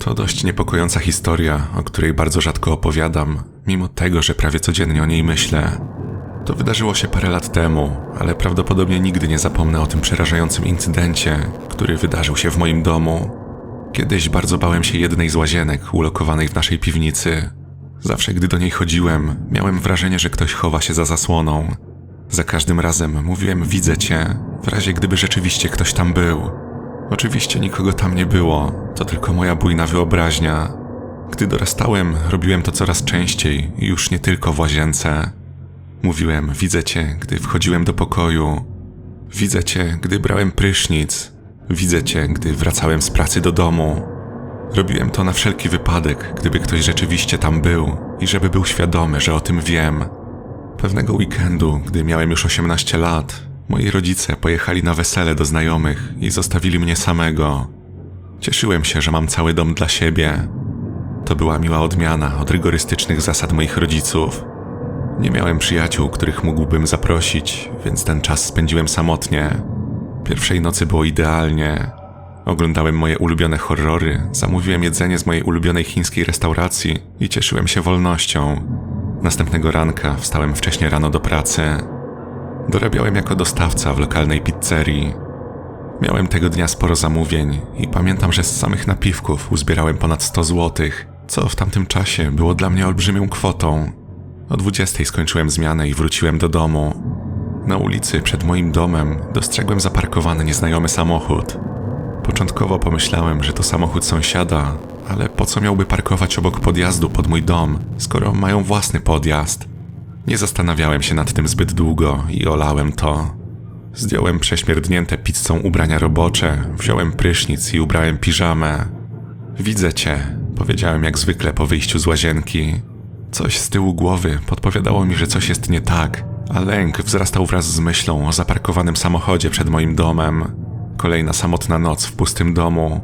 To dość niepokojąca historia, o której bardzo rzadko opowiadam, mimo tego, że prawie codziennie o niej myślę. To wydarzyło się parę lat temu, ale prawdopodobnie nigdy nie zapomnę o tym przerażającym incydencie, który wydarzył się w moim domu. Kiedyś bardzo bałem się jednej z łazienek ulokowanej w naszej piwnicy. Zawsze gdy do niej chodziłem, miałem wrażenie, że ktoś chowa się za zasłoną. Za każdym razem mówiłem widzę cię, w razie gdyby rzeczywiście ktoś tam był. Oczywiście nikogo tam nie było, to tylko moja bujna wyobraźnia. Gdy dorastałem, robiłem to coraz częściej już nie tylko w łazience. Mówiłem widzę cię, gdy wchodziłem do pokoju. Widzę cię, gdy brałem prysznic. Widzę cię, gdy wracałem z pracy do domu. Robiłem to na wszelki wypadek, gdyby ktoś rzeczywiście tam był i żeby był świadomy, że o tym wiem. Pewnego weekendu, gdy miałem już 18 lat, moi rodzice pojechali na wesele do znajomych i zostawili mnie samego. Cieszyłem się, że mam cały dom dla siebie. To była miła odmiana od rygorystycznych zasad moich rodziców. Nie miałem przyjaciół, których mógłbym zaprosić, więc ten czas spędziłem samotnie. Pierwszej nocy było idealnie. Oglądałem moje ulubione horrory, zamówiłem jedzenie z mojej ulubionej chińskiej restauracji i cieszyłem się wolnością. Następnego ranka wstałem wcześnie rano do pracy. Dorabiałem jako dostawca w lokalnej pizzerii. Miałem tego dnia sporo zamówień i pamiętam, że z samych napiwków uzbierałem ponad 100 złotych, co w tamtym czasie było dla mnie olbrzymią kwotą. O 20 skończyłem zmianę i wróciłem do domu. Na ulicy przed moim domem dostrzegłem zaparkowany nieznajomy samochód. Początkowo pomyślałem, że to samochód sąsiada, ale po co miałby parkować obok podjazdu pod mój dom, skoro mają własny podjazd? Nie zastanawiałem się nad tym zbyt długo i olałem to. Zdjąłem prześmierdnięte pizzą ubrania robocze, wziąłem prysznic i ubrałem piżamę. Widzę cię, powiedziałem jak zwykle po wyjściu z łazienki. Coś z tyłu głowy podpowiadało mi, że coś jest nie tak, a lęk wzrastał wraz z myślą o zaparkowanym samochodzie przed moim domem. Kolejna samotna noc w pustym domu.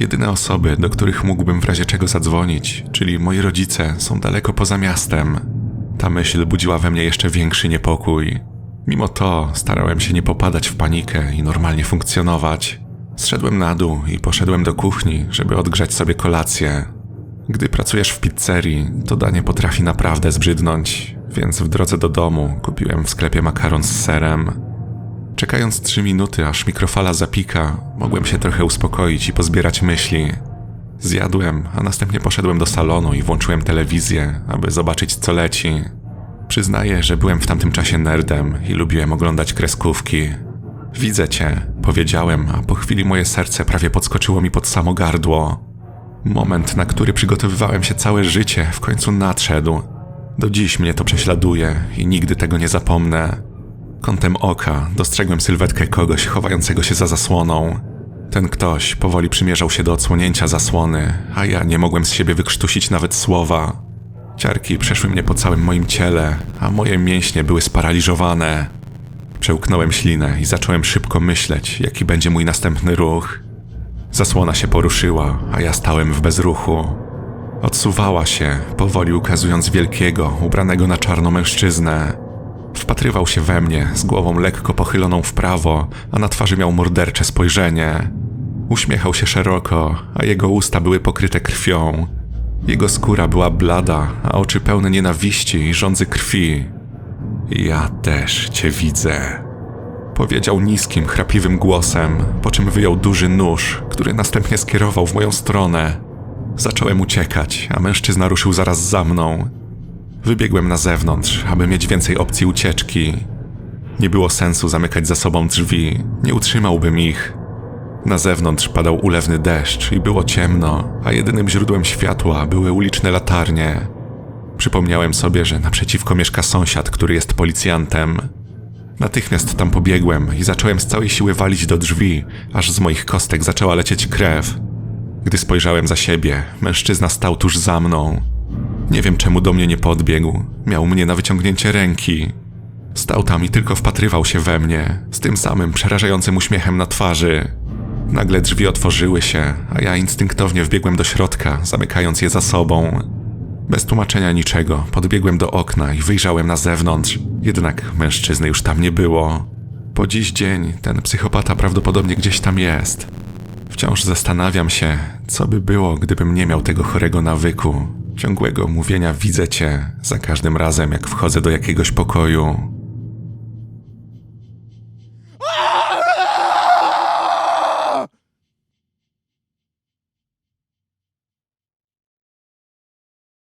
Jedyne osoby, do których mógłbym w razie czego zadzwonić, czyli moi rodzice, są daleko poza miastem. Ta myśl budziła we mnie jeszcze większy niepokój. Mimo to starałem się nie popadać w panikę i normalnie funkcjonować. Zszedłem na dół i poszedłem do kuchni, żeby odgrzać sobie kolację. Gdy pracujesz w pizzerii, to danie potrafi naprawdę zbrzydnąć, więc w drodze do domu kupiłem w sklepie makaron z serem. Czekając trzy minuty, aż mikrofala zapika, mogłem się trochę uspokoić i pozbierać myśli. Zjadłem, a następnie poszedłem do salonu i włączyłem telewizję, aby zobaczyć co leci. Przyznaję, że byłem w tamtym czasie nerdem i lubiłem oglądać kreskówki. Widzę cię, powiedziałem, a po chwili moje serce prawie podskoczyło mi pod samo gardło. Moment, na który przygotowywałem się całe życie, w końcu nadszedł. Do dziś mnie to prześladuje i nigdy tego nie zapomnę. Kątem oka dostrzegłem sylwetkę kogoś chowającego się za zasłoną. Ten ktoś powoli przymierzał się do odsłonięcia zasłony, a ja nie mogłem z siebie wykrztusić nawet słowa. Ciarki przeszły mnie po całym moim ciele, a moje mięśnie były sparaliżowane. Przełknąłem ślinę i zacząłem szybko myśleć, jaki będzie mój następny ruch. Zasłona się poruszyła, a ja stałem w bezruchu. Odsuwała się, powoli ukazując wielkiego, ubranego na czarno mężczyznę. Wpatrywał się we mnie, z głową lekko pochyloną w prawo, a na twarzy miał mordercze spojrzenie. Uśmiechał się szeroko, a jego usta były pokryte krwią. Jego skóra była blada, a oczy pełne nienawiści i żądzy krwi. Ja też cię widzę. Powiedział niskim, chrapliwym głosem, po czym wyjął duży nóż, który następnie skierował w moją stronę. Zacząłem uciekać, a mężczyzna ruszył zaraz za mną. Wybiegłem na zewnątrz, aby mieć więcej opcji ucieczki. Nie było sensu zamykać za sobą drzwi, nie utrzymałbym ich. Na zewnątrz padał ulewny deszcz i było ciemno, a jedynym źródłem światła były uliczne latarnie. Przypomniałem sobie, że naprzeciwko mieszka sąsiad, który jest policjantem. Natychmiast tam pobiegłem i zacząłem z całej siły walić do drzwi, aż z moich kostek zaczęła lecieć krew. Gdy spojrzałem za siebie, mężczyzna stał tuż za mną. Nie wiem czemu do mnie nie podbiegł. Miał mnie na wyciągnięcie ręki. Stał tam i tylko wpatrywał się we mnie, z tym samym przerażającym uśmiechem na twarzy. Nagle drzwi otworzyły się, a ja instynktownie wbiegłem do środka, zamykając je za sobą. Bez tłumaczenia niczego podbiegłem do okna i wyjrzałem na zewnątrz, jednak mężczyzny już tam nie było. Po dziś dzień ten psychopata prawdopodobnie gdzieś tam jest. Wciąż zastanawiam się, co by było, gdybym nie miał tego chorego nawyku, ciągłego mówienia widzę cię za każdym razem, jak wchodzę do jakiegoś pokoju.